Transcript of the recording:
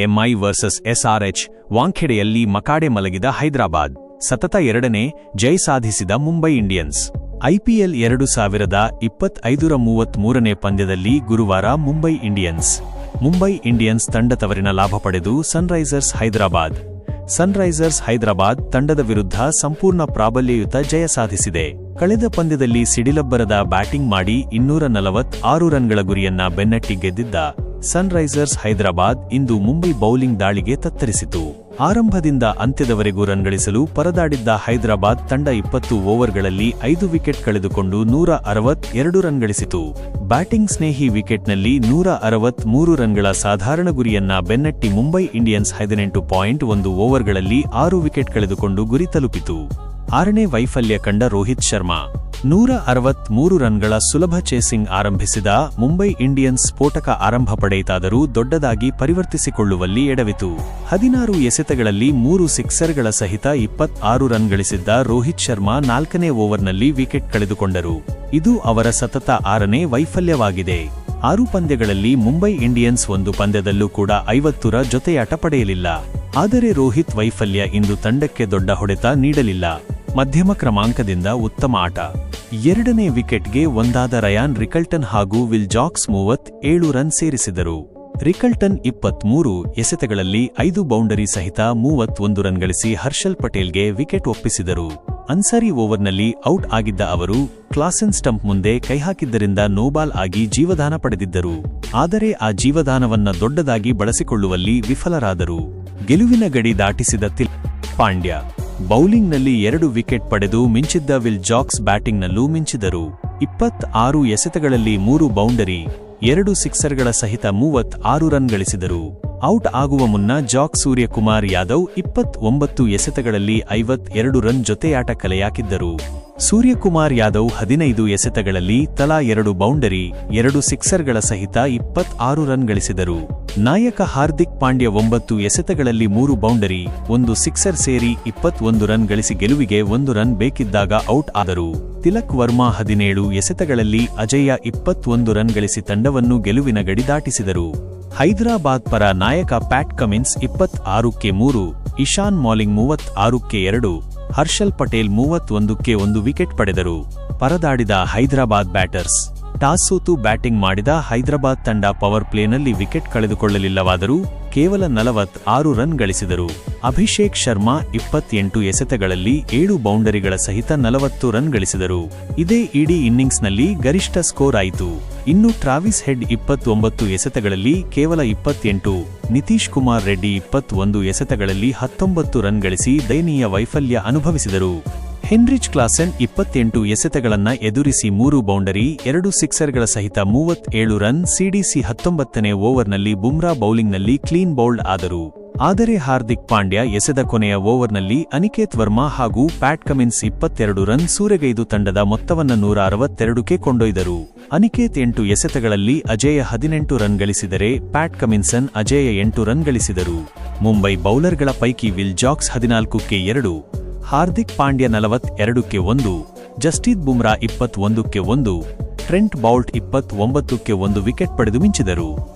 MI versus SRH ವಾಂಖೆಡೆಯಲ್ಲಿ ಮಕಾಡೆ ಮಲಗಿದ ಹೈದರಾಬಾದ್. ಸತತ ಎರಡನೇ, ಜಯ ಸಾಧಿಸಿದ ಮುಂಬೈ ಇಂಡಿಯನ್ಸ್. ಐಪಿಎಲ್ ಎರಡು ಸಾವಿರದ ಇಪ್ಪತ್ತೈದರ ಮೂವತ್ಮೂರನೇ ಪಂದ್ಯದಲ್ಲಿ ಗುರುವಾರ ಮುಂಬೈ ಇಂಡಿಯನ್ಸ್. ಮುಂಬೈ ಇಂಡಿಯನ್ಸ್ ತಂಡ ತವರಿನ ಲಾಭ ಪಡೆದು ಸನ್ರೈಸರ್ಸ್ ಹೈದರಾಬಾದ್. ಸನ್ರೈಸರ್ಸ್ ಹೈದರಾಬಾದ್ ತಂಡದ ವಿರುದ್ಧ ಸಂಪೂರ್ಣ ಪ್ರಾಬಲ್ಯಯುತ ಜಯ ಸಾಧಿಸಿದೆ. ಕಳೆದ ಪಂದ್ಯದಲ್ಲಿ ಸಿಡಿಲಬ್ಬರದ ಬ್ಯಾಟಿಂಗ್ ಮಾಡಿ ಇನ್ನೂರ ನಲವತ್ತಾರು ರನ್ಗಳ ಗುರಿಯನ್ನ ಬೆನ್ನಟ್ಟಿ ಗೆದ್ದಿದ್ದ ಸನ್ರೈಸರ್ಸ್ ಹೈದರಾಬಾದ್ ಇಂದು ಮುಂಬೈ ಬೌಲಿಂಗ್ ದಾಳಿಗೆ ತತ್ತರಿಸಿತು. ಆರಂಭದಿಂದ ಅಂತ್ಯದವರೆಗೂ ರನ್ ಗಳಿಸಲು ಪರದಾಡಿದ್ದ ಹೈದರಾಬಾದ್ ತಂಡ ಇಪ್ಪತ್ತು ಓವರ್ಗಳಲ್ಲಿ ಐದು ವಿಕೆಟ್ ಕಳೆದುಕೊಂಡು ನೂರ ಅರವತ್ತೆರಡು ರನ್ ಗಳಿಸಿತು. ಬ್ಯಾಟಿಂಗ್ ಸ್ನೇಹಿ ವಿಕೆಟ್ನಲ್ಲಿ ನೂರ ಅರವತ್ಮೂರು ರನ್ಗಳ ಸಾಧಾರಣ ಗುರಿಯನ್ನ ಬೆನ್ನಟ್ಟಿ ಮುಂಬೈ ಇಂಡಿಯನ್ಸ್ ಹದಿನೆಂಟು ಪಾಯಿಂಟ್ ಒಂದು ಓವರ್ಗಳಲ್ಲಿ ಆರು ವಿಕೆಟ್ ಕಳೆದುಕೊಂಡು ಗುರಿ ತಲುಪಿತು. ಆರನೇ ವೈಫಲ್ಯ ಕಂಡ ರೋಹಿತ್ ಶರ್ಮಾ. ನೂರ ಅರವತ್ಮೂರು ರನ್ಗಳ ಸುಲಭ ಚೇಸಿಂಗ್ ಆರಂಭಿಸಿದ ಮುಂಬೈ ಇಂಡಿಯನ್ಸ್ ಸ್ಫೋಟಕ ಆರಂಭ ಪಡೆಯಿತಾದರೂ ದೊಡ್ಡದಾಗಿ ಪರಿವರ್ತಿಸಿಕೊಳ್ಳುವಲ್ಲಿ ಎಡವಿತು. ಹದಿನಾರು ಎಸೆತಗಳಲ್ಲಿ ಮೂರು ಸಿಕ್ಸರ್ಗಳ ಸಹಿತ ಇಪ್ಪತ್ತಾರು ರನ್ ಗಳಿಸಿದ್ದ ರೋಹಿತ್ ಶರ್ಮಾ ನಾಲ್ಕನೇ ಓವರ್ನಲ್ಲಿ ವಿಕೆಟ್ ಕಳೆದುಕೊಂಡರು. ಇದು ಅವರ ಸತತ ಆರನೇ ವೈಫಲ್ಯವಾಗಿದೆ. ಆರು ಪಂದ್ಯಗಳಲ್ಲಿ ಮುಂಬೈ ಇಂಡಿಯನ್ಸ್ ಒಂದು ಪಂದ್ಯದಲ್ಲೂ ಕೂಡ ಐವತ್ತುರ ಜೊತೆಯಾಟ ಪಡೆಯಲಿಲ್ಲ. ಆದರೆ ರೋಹಿತ್ ವೈಫಲ್ಯ ಇಂದು ತಂಡಕ್ಕೆ ದೊಡ್ಡ ಹೊಡೆತ ನೀಡಲಿಲ್ಲ. ಮಧ್ಯಮ ಕ್ರಮಾಂಕದಿಂದ ಉತ್ತಮ ಆಟ. ಎರಡನೇ ವಿಕೆಟ್ಗೆ ಒಂದಾದ ರಯಾನ್ ರಿಕಲ್ಟನ್ ಹಾಗೂ ವಿಲ್ ಜಾಕ್ಸ್ ಮೂವತ್ ಏಳು ರನ್ ಸೇರಿಸಿದರು. ರಿಕಲ್ಟನ್ ಇಪ್ಪತ್ಮೂರು, ಎಸೆತಗಳಲ್ಲಿ ಐದು ಬೌಂಡರಿ ಸಹಿತ ಮೂವತ್ತೊಂದು ರನ್ ಗಳಿಸಿ ಹರ್ಷಲ್ ಪಟೇಲ್ಗೆ ವಿಕೆಟ್ ಒಪ್ಪಿಸಿದರು. ಅನ್ಸರಿ ಓವರ್ನಲ್ಲಿ ಔಟ್ ಆಗಿದ್ದ ಅವರು ಕ್ಲಾಸೆನ್ ಸ್ಟಂಪ್ ಮುಂದೆ ಕೈಹಾಕಿದ್ದರಿಂದ ನೋಬಾಲ್ ಆಗಿ ಜೀವದಾನ ಪಡೆದಿದ್ದರು. ಆದರೆ ಆ ಜೀವದಾನವನ್ನ ದೊಡ್ಡದಾಗಿ ಬಳಸಿಕೊಳ್ಳುವಲ್ಲಿ ವಿಫಲರಾದರು. ಗೆಲುವಿನ ಗಡಿ ದಾಟಿಸಿದ ತಿಲ್ ಪಾಂಡ್ಯ ಬೌಲಿಂಗ್ನಲ್ಲಿ ಎರಡು ವಿಕೆಟ್ ಪಡೆದು ಮಿಂಚಿದ್ದ ವಿಲ್ ಜಾಕ್ಸ್ ಬ್ಯಾಟಿಂಗ್ನಲ್ಲೂ ಮಿಂಚಿದರು. ಇಪ್ಪತ್ ಆರು ಎಸೆತಗಳಲ್ಲಿ ಮೂರು ಬೌಂಡರಿ, ಎರಡು ಸಿಕ್ಸರ್ಗಳ ಸಹಿತ ಮೂವತ್ ಆರು ರನ್ ಗಳಿಸಿದರು. ಔಟ್ ಆಗುವ ಮುನ್ನ ಜಾಕ್ ಸೂರ್ಯಕುಮಾರ್ ಯಾದವ್ ಇಪ್ಪತ್ ಒಂಬತ್ತು ಎಸೆತಗಳಲ್ಲಿ ಐವತ್ ಎರಡು ರನ್ ಜೊತೆಯಾಟ ಕಲೆಯಾಕಿದ್ದರು. ಸೂರ್ಯಕುಮಾರ್ ಯಾದವ್ ಹದಿನೈದು ಎಸೆತಗಳಲ್ಲಿ ತಲಾ ಎರಡು ಬೌಂಡರಿ, ಎರಡು ಸಿಕ್ಸರ್ಗಳ ಸಹಿತ ಇಪ್ಪತ್ ಆರು ರನ್ ಗಳಿಸಿದರು. ನಾಯಕ ಹಾರ್ದಿಕ್ ಪಾಂಡ್ಯ ಒಂಬತ್ತು ಎಸೆತಗಳಲ್ಲಿ ಮೂರು ಬೌಂಡರಿ, ಒಂದು ಸಿಕ್ಸರ್ ಸೇರಿ ಇಪ್ಪತ್ತೊಂದು ರನ್ ಗಳಿಸಿ ಗೆಲುವಿಗೆ ಒಂದು ರನ್ ಬೇಕಿದ್ದಾಗ ಔಟ್ ಆದರು. ತಿಲಕ್ ವರ್ಮಾ ಹದಿನೇಳು ಎಸೆತಗಳಲ್ಲಿ ಅಜಯ್ಯ ಇಪ್ಪತ್ತೊಂದು ರನ್ ಗಳಿಸಿ ತಂಡವನ್ನು ಗೆಲುವಿನ ಗಡಿ ದಾಟಿಸಿದರು. ಹೈದರಾಬಾದ್ ಪರ ನಾಯಕ ಪ್ಯಾಟ್ ಕಮಿನ್ಸ್ ಇಪ್ಪತ್ ಆರುಕ್ಕೆ ಮೂರು, ಇಶಾನ್ ಮಾಲಿಂಗ್ ಮೂವತ್ ಆರುಕ್ಕೆ ಎರಡು, ಹರ್ಷಲ್ ಪಟೇಲ್ ಮೂವತ್ತೊಂದಕ್ಕೆ ಒಂದು ವಿಕೆಟ್ ಪಡೆದರು. ಪರದಾಡಿದ ಹೈದರಾಬಾದ್ ಬ್ಯಾಟರ್ಸ್ ಟಾಸ್ ಸೋತು ಬ್ಯಾಟಿಂಗ್ ಮಾಡಿದ ಹೈದರಾಬಾದ್ ತಂಡ ಪವರ್ ಪ್ಲೇನಲ್ಲಿ ವಿಕೆಟ್ ಕಳೆದುಕೊಳ್ಳಲಿಲ್ಲವಾದರೂ ಕೇವಲ ನಲವತ್ ಆರು ರನ್ ಗಳಿಸಿದರು. ಅಭಿಷೇಕ್ ಶರ್ಮಾ ಇಪ್ಪತ್ತೆಂಟು ಎಸೆತಗಳಲ್ಲಿ ಏಳು ಬೌಂಡರಿಗಳ ಸಹಿತ ನಲವತ್ತು ರನ್ ಗಳಿಸಿದರು. ಇದೇ ಇಡೀ ಇನ್ನಿಂಗ್ಸ್ನಲ್ಲಿ ಗರಿಷ್ಠ ಸ್ಕೋರ್ ಆಯಿತು. ಇನ್ನು ಟ್ರಾವಿಸ್ ಹೆಡ್ ಇಪ್ಪತ್ತೊಂಬತ್ತು ಎಸೆತಗಳಲ್ಲಿ ಕೇವಲ ಇಪ್ಪತ್ತೆಂಟು, ನಿತೀಶ್ ಕುಮಾರ್ ರೆಡ್ಡಿ ಇಪ್ಪತ್ತೊಂದು ಎಸೆತಗಳಲ್ಲಿ ಹತ್ತೊಂಬತ್ತು ರನ್ ಗಳಿಸಿ ದಯನೀಯ ವೈಫಲ್ಯ ಅನುಭವಿಸಿದರು. ಹೆನ್ರಿಚ್ ಕ್ಲಾಸೆನ್ ಇಪ್ಪತ್ತೆಂಟು ಎಸೆತಗಳನ್ನು ಎದುರಿಸಿ ಮೂರು ಬೌಂಡರಿ, ಎರಡು ಸಿಕ್ಸರ್ಗಳ ಸಹಿತ ಮೂವತ್ತೇಳು ರನ್ ಸಿಡಿಸಿ ಹತ್ತೊಂಬತ್ತನೇ ಓವರ್ನಲ್ಲಿ ಬುಮ್ರಾ ಬೌಲಿಂಗ್ನಲ್ಲಿ ಕ್ಲೀನ್ ಬೌಲ್ಡ್ ಆದರು. ಆದರೆ ಹಾರ್ದಿಕ್ ಪಾಂಡ್ಯ ಎಸೆದ ಕೊನೆಯ ಓವರ್ನಲ್ಲಿ ಅನಿಕೇತ್ ವರ್ಮಾ ಹಾಗೂ ಪ್ಯಾಟ್ ಕಮಿನ್ಸ್ ಇಪ್ಪತ್ತೆರಡು ರನ್ ಸೂರೆಗೈದು ತಂಡದ ಮೊತ್ತವನ್ನು ನೂರ ಅರವತ್ತೆರಡಕ್ಕೆ ಕೊಂಡೊಯ್ದರು. ಅನಿಕೇತ್ ಎಂಟು ಎಸೆತಗಳಲ್ಲಿ ಅಜೇಯ ಹದಿನೆಂಟು ರನ್ ಗಳಿಸಿದರೆ ಪ್ಯಾಟ್ ಕಮಿನ್ಸನ್ ಅಜೇಯ ಎಂಟು ರನ್ ಗಳಿಸಿದರು. ಮುಂಬೈ ಬೌಲರ್ಗಳ ಪೈಕಿ ವಿಲ್ ಜಾಕ್ಸ್ ಹದಿನಾಲ್ಕಕ್ಕೆ ಎರಡು. ಹಾರ್ದಿಕ್ ಪಾಂಡ್ಯ ನಲವತ್ತೆರಡಕ್ಕೆ ಒಂದು, ಜಸ್ಟೀತ್ ಬುಮ್ರಾ ಇಪ್ಪತ್ತೊಂದಕ್ಕೆ ಒಂದು, ಟ್ರೆಂಟ್ ಬೌಲ್ಟ್ ಇಪ್ಪತ್ತೊಂಬತ್ತಕ್ಕೆ ಒಂದು ವಿಕೆಟ್ ಪಡೆದು ಮಿಂಚಿದರು.